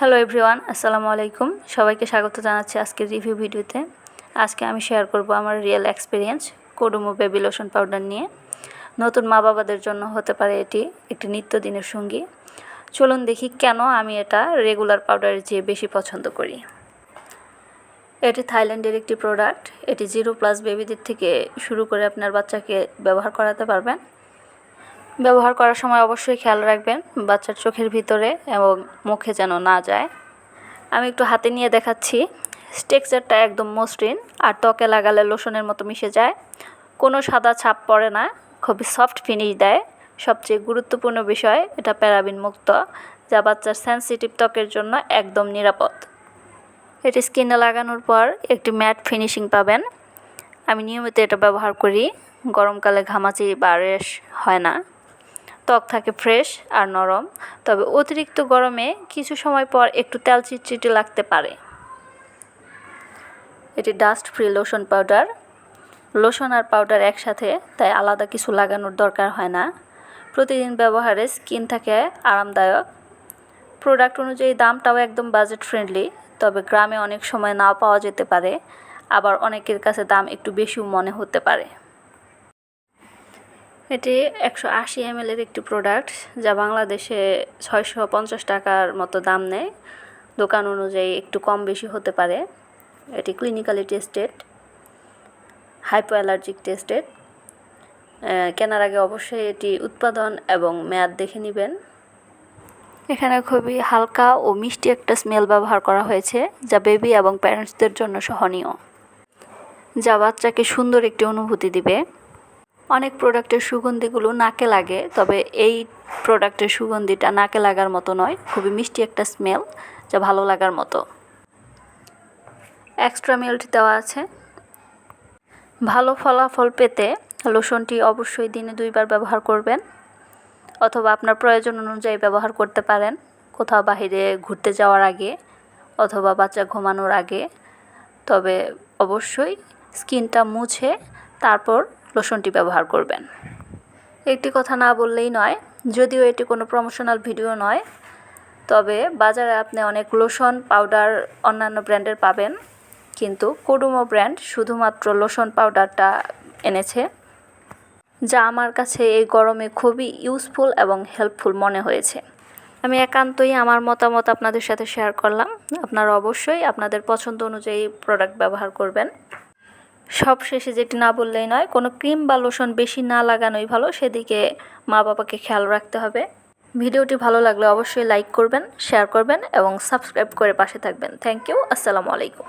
Hello everyone আসসালামু আলাইকুম। সবাইকে স্বাগত জানাচ্ছি আজকের রিভিউ ভিডিওতে। আজকে আমি শেয়ার করব আমার real experience Kodomo baby lotion powder নিয়ে। নতুন মা বাবাদের জন্য হতে পারে এটি একটি নিত্যদিনের সঙ্গী। চলুন দেখি কেন আমি এটা রেগুলার পাউডারের চেয়ে বেশি পছন্দ করি। এটি থাইল্যান্ডের একটি প্রোডাক্ট এটি জিরো প্লাস বেবিদের থেকে শুরু করে আপনার বাচ্চাকে ব্যবহার করাতে পারবেন। ব্যবহার করার সময় অবশ্যই খেয়াল রাখবেন বাচ্চার চোখের ভিতরে এবং মুখে যেন না যায়। আমি একটু হাতে নিয়ে দেখাচ্ছি। টেক্সচারটা একদম মসৃণ আর ত্বকে লাগালে লোশনের মতো মিশে যায়। কোনো সাদা ছাপ পড়ে না, খুবই সফট ফিনিশ দেয়। সবচেয়ে গুরুত্বপূর্ণ বিষয়, এটা প্যারাবিন মুক্ত, যা বাচ্চার সেন্সিটিভ ত্বকের জন্য একদম নিরাপদ। এটি স্কিনে লাগানোর পর একটি ম্যাট ফিনিশিং পাবেন। আমি নিয়মিত এটা ব্যবহার করি, গরমকালে ঘামাচি বা রেশ হয় না। ত্বক থাকে ফ্রেশ আর নরম, তবে অতিরিক্ত গরমে কিছু সময় পর একটু তেল চিটচিটে লাগতে পারে। এটি dust free lotion powder. Lotion আর পাউডার একসাথে, তাই আলাদা কিছু লাগানোর দরকার হয় না। প্রতিদিন ব্যবহারে স্কিন থাকে আরামদায়ক। প্রোডাক্ট অনুযায়ী দামটাও একদম বাজেট ফ্রেন্ডলি, তবে গ্রামে অনেক সময় নাও পাওয়া যেতে পারে। আবার অনেকের কাছে দাম একটু বেশিও মনে হতে পারে। এটি একশো আশি এমএলের একটি প্রোডাক্ট যা বাংলাদেশে ছয়শো পঞ্চাশ টাকার মতো দাম নেয়। দোকান অনুযায়ী একটু কম বেশি হতে পারে। এটি clinically tested hypoallergenic tested কেনার আগে অবশ্যই এটি উৎপাদন এবং মেয়াদ দেখে নেবেন। এখানে খুবই হালকা ও মিষ্টি একটা স্মেল ব্যবহার করা হয়েছে, যা বেবি এবং প্যারেন্টসদের জন্য সহনীয়। যা বাচ্চাকে সুন্দর একটি অনুভূতি দিবে। অনেক প্রোডাক্টের সুগন্ধিগুলো নাকে লাগে, তবে এই প্রোডাক্টের সুগন্ধিটা নাকে লাগার মতো নয়, খুবই মিষ্টি একটা স্মেল যা ভালো লাগার মতো। এক্সট্রা মিল্ট দেওয়া আছে। ভালো ফলাফল পেতে লোশনটি অবশ্যই দিনে দুইবার ব্যবহার করবেন, অথবা আপনার প্রয়োজন অনুযায়ী ব্যবহার করতে পারেন, কোথাও বাহিরে ঘুরতে যাওয়ার আগে অথবা বাচ্চা ঘুমানোর আগে। তবে অবশ্যই স্কিনটা মুছে, তারপর লোশনটি ব্যবহার করবেন। একটি কথা না বললেই নয়, যদিও এটি কোনো প্রমোশনাল ভিডিও নয়, তবে বাজারে আপনি অনেক লোশন পাউডার অন্যান্য ব্র্যান্ডের পাবেন, কিন্তু কোডুমো ব্র্যান্ড শুধুমাত্র লোশন পাউডারটা এনেছে, যা আমার কাছে এই গরমে খুবই ইউজফুল এবং হেল্পফুল মনে হয়েছে। আমি একান্তই আমার মতামত আপনাদের সাথে শেয়ার করলাম। আপনারা অবশ্যই আপনাদের পছন্দ অনুযায়ী প্রোডাক্ট ব্যবহার করবেন। সব শেষে যেটি না বললেই নয়, কোনো ক্রিম বা লোশন বেশি না লাগানোই ভালো, সেদিকে মা বাবাকে খেয়াল রাখতে হবে। ভিডিওটি ভালো লাগলে অবশ্যই লাইক করবেন, শেয়ার করবেন এবং সাবস্ক্রাইব করে পাশে থাকবেন। থ্যাংক ইউ, আসসালামু আলাইকুম।